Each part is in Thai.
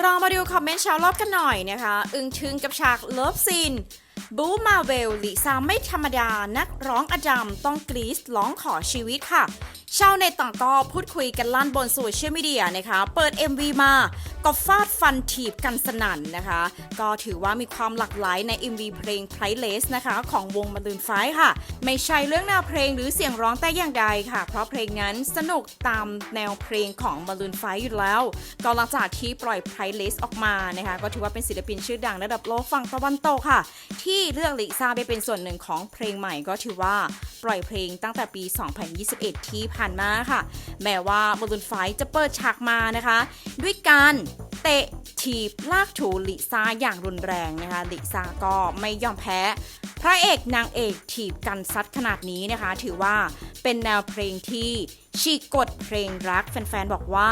เรามาดูคอมเมนต์ชาวรอบกันหน่อยนะคะ อึ้งชึงกับฉากเลิฟซีนบูมาเวลลิซ่าไม่ธรรมดา นักร้องอดัมต้องกรีซร้องขอชีวิตค่ะ ชาวเน็ตต่างก็พูดคุยกันลั่นบนโซเชียลมีเดียนะคะ เปิด MV มาก็ฟาด ฟันถีบกันสนั่นนะคะ ก็ถือว่ามีความหลากหลายใน MV เพลง Priceless นะคะของวงมาลืนไฟค่ะ ไม่ใช่เรื่องแนวเพลงหรือเสียงร้องแต่อย่างใดค่ะ เพราะเพลงนั้นสนุกตามแนวเพลงของมาลืนไฟอยู่แล้ว ก็หลังจากที่ปล่อย Priceless ออกมานะคะ ก็ถือว่าเป็นศิลปินชื่อดังระดับโลกฝั่งตะวันตกค่ะ ที่เลือกลิซ่าไปเป็นส่วนหนึ่งของเพลงใหม่ก็ถือว่าปล่อยเพลงตั้งแต่ปี 2021 ที่ผ่านมาค่ะ แม้ว่ามารุนไฟจะเปิดฉากมานะคะ ด้วยการ เตะถีบลากถูลิซ่าอย่างรุนแรงนะคะลิซ่าก็ไม่ยอมแพ้ พระเอกนางเอกถีบกันซัดขนาดนี้นะคะ ถือว่าเป็นแนวเพลงที่ฉีกกฎเพลงรักแฟนๆ บอกว่า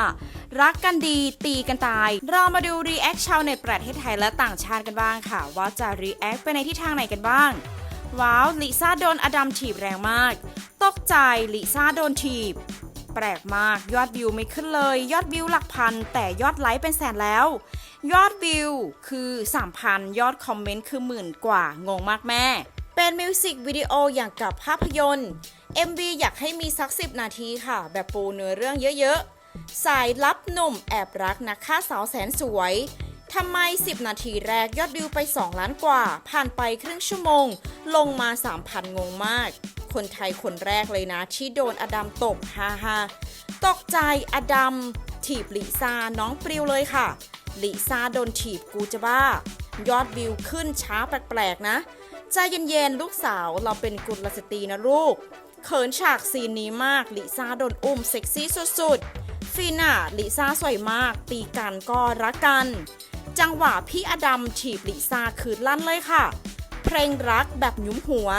รักกันดีตีกันตาย เรามาดูรีแอคชาวเน็ตประเทศไทยและต่างชาติกันบ้างค่ะ ว่าจะรีแอคไปในทิศทางไหนกันบ้าง ว้าวลิซ่าโดนอดัมถีบแรงมาก ตกใจลิซ่าโดนถีบ แปลกมากยอดวิวไม่ขึ้นเลย ยอดวิวหลักพัน แต่ยอดไลค์เป็นแสนแล้ว ยอดวิวคือ 3,000 ยอดคอมเมนต์คือหมื่นกว่างงมากแม่ เป็นมิวสิกวิดีโออย่างกับภาพยนตร์ MV อยากให้มีสัก 10 นาทีค่ะ แบบปูเนื้อเรื่องเยอะๆ สายลับหนุ่มแอบรักนักฆ่าสาวแสนสวยทำไม 10 นาทีแรกยอดวิวไป 2 ล้านกว่า ผ่านไปครึ่งชั่วโมง ลงมา 3,000 งงมาก คนไทยคนแรกเลยนะ ที่โดนอดัมตบฮ่าฮ่าตกใจอดัมถีบลิซาน้องปลิวเลยค่ะลิซ่าโดนถีบกูจะบ้า ยอดวิวขึ้นช้าแปลกๆนะ ใจเย็นๆ ลูกสาวเราเป็นกุลสตรีนะลูก เขินฉากซีนนี้มากลิซ่าโดนอุ้มเซ็กซี่สุดๆ ฟีน่าลิซ่าสวยมาก ตีกันก็รักกัน จังหวะพี่อดัมถีบลิซ่าคืนลั่นเลยค่ะ เพลงรักแบบหยุมหัว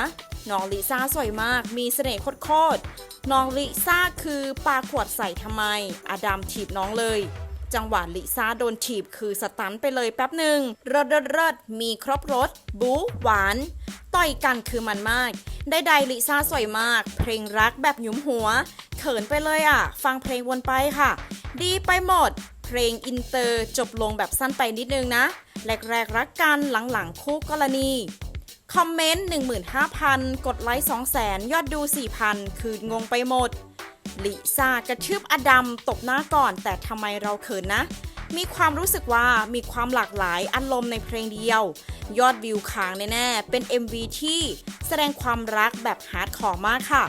น้องลิซ่าสวยมาก มีเสน่ห์โคตรๆน้องลิซ่าคือปาขวดใส่ทำไม อดัมถีบน้องเลย จังหวะลิซ่าโดนถีบคือสตันไปเลยแป๊บหนึ่งเริดเริดเริดมีครบรถบู๊หวาน ต่อยกันคือมันมากได้ใดลิซ่าสวยมาก เพลงรักแบบหยุมหัว เขินไปเลยอะ ฟังเพลงวนไปค่ะ ดีไปหมด เพลงอินเตอร์จบลงแบบสั้นไปนิดนึงนะ แรกๆรักกันหลังๆคู่กรณี คอมเมนต์ 15,000 กดไลค์ 200,000 ยอดดู 4,000 คืองงไปหมด ลิซ่ากระชืบอดัมตบหน้าก่อน แต่ทำไมเราเขินนะ มีความรู้สึกว่ามีความหลากหลายอารมณ์ในเพลงเดียว ยอดวิวค้างแน่ๆ เป็น MV ที่แสดงความรักแบบฮาร์ดคอร์มากค่ะ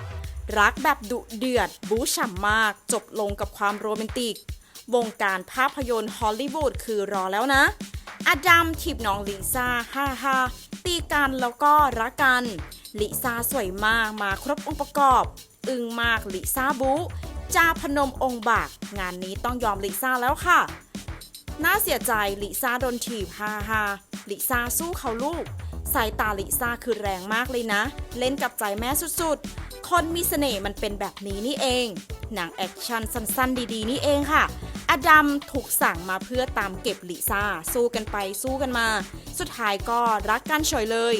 รักแบบดุเดือด บู๊ฉ่ำมาก จบลงกับความโรแมนติก วงการภาพยนตร์ฮอลลีวูดคือรอแล้วนะ อดัมถีบน้องลิซ่า ฮ่าฮ่า ตีกันแล้วก็รักกัน ลิซ่าสวยมากมาครบองค์ประกอบ อึ้งมากลิซ่าบูจาพนมองค์บาก งานนี้ต้องยอมลิซ่าแล้วค่ะ น่าเสียใจลิซ่าโดนถีบฮ่าฮ่าลิซ่าสู้เขาลูก สายตาลิซ่าคือแรงมากเลยนะ เล่นกับใจแม่สุดๆ คนมีเสน่ห์มันเป็นแบบนี้นี่เอง หนังแอคชั่นสั้นๆ ดีๆ นี่เองค่ะ อดัมถูกสั่งมาเพื่อตามเก็บลิซ่า สู้กันไปสู้กันมา สุดท้ายก็รักกันเฉยเลย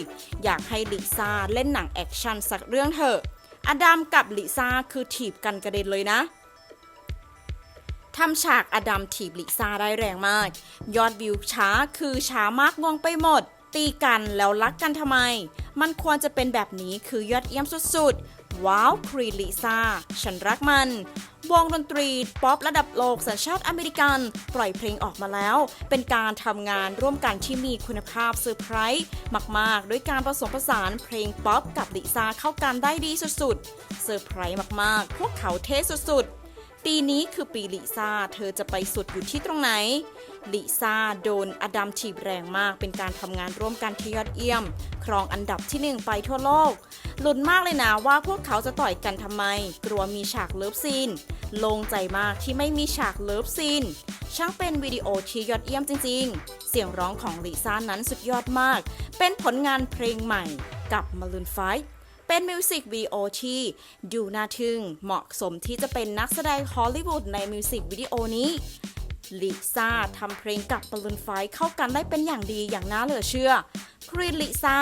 อยากให้ลิซ่าเล่นหนังแอคชั่นสักเรื่องเถอะ อดัมกับลิซ่าคือถีบกันกระเด็นเลยนะทำฉากอดัมถีบลิซ่าได้แรงมาก ยอดวิวช้าคือช้ามากงงไปหมด ตีกันแล้วรักกันทำไม มันควรจะเป็นแบบนี้คือยอดเยี่ยมสุดๆ ว้าวครีลิซ่า ฉันรักมัน วงดนตรีป๊อประดับโลกสัญชาติอเมริกัน ปล่อยเพลงออกมาแล้ว เป็นการทำงานร่วมกันที่มีคุณภาพเซอร์ไพรส์มาก ๆ ด้วยการผสมผสานเพลงป๊อปกับลิซ่าเข้ากันได้ดีสุด ๆ เซอร์ไพรส์มาก ๆ พวกเขาเท่สุด ๆ ปีนี้คือปีลิซ่า เธอจะไปสุดอยู่ที่ตรงไหน ลิซ่าโดนอดัมถีบแรงมาก เป็นการทำงานร่วมกันที่ยอดเยี่ยม ครองอันดับที่หนึ่งไปทั่วโลก หลุนมากเลยนะว่าพวกเขาจะต่อยกันทำไม กลัวมีฉากเลิฟซีนโลงใจมากที่ไม่มีฉากเลิฟซีนช่างเป็นวิดีโอที่ยอดเยี่ยมจริง ๆ เสียงร้องของลิซ่านั้นสุดยอดมาก เป็นผลงานเพลงใหม่กับ Maroon 5เป็นมิวสิกวิดีโอที่ดูน่าทึ่งเหมาะสมที่จะเป็นนักแสดงฮอลลีวูดในมิวสิกวิดีโอนี้ ลิซ่าทำเพลงกับบอลลูนไฟเข้ากันได้เป็นอย่างดีอย่างน่าเหลือเชื่อครีนลิซ่า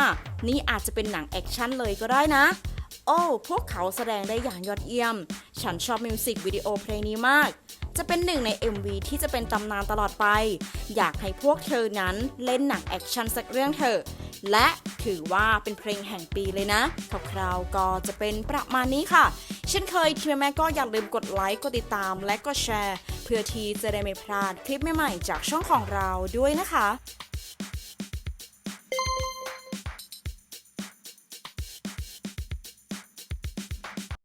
นี่อาจจะเป็นหนังแอคชั่นเลยก็ได้นะ โอ้ พวกเขาแสดงได้อย่างยอดเยี่ยม ฉันชอบมิวสิกวิดีโอเพลงนี้มาก จะเป็นหนึ่งใน MV ที่จะเป็นตำนานตลอดไป อยากให้พวกเธอนั้นเล่นหนังแอคชั่นสักเรื่องเถอะ และถือว่าเป็นเพลงแห่งปีเลยนะคร่าวๆก็จะเป็นประมาณนี้ค่ะ เช่นเคยทีมแม่ก็อย่าลืมกดไลค์ กดติดตาม และก็แชร์ พื่อที่จะได้ไม่พลาดคลิปใหม่ๆจากช่องของเราด้วยนะคะ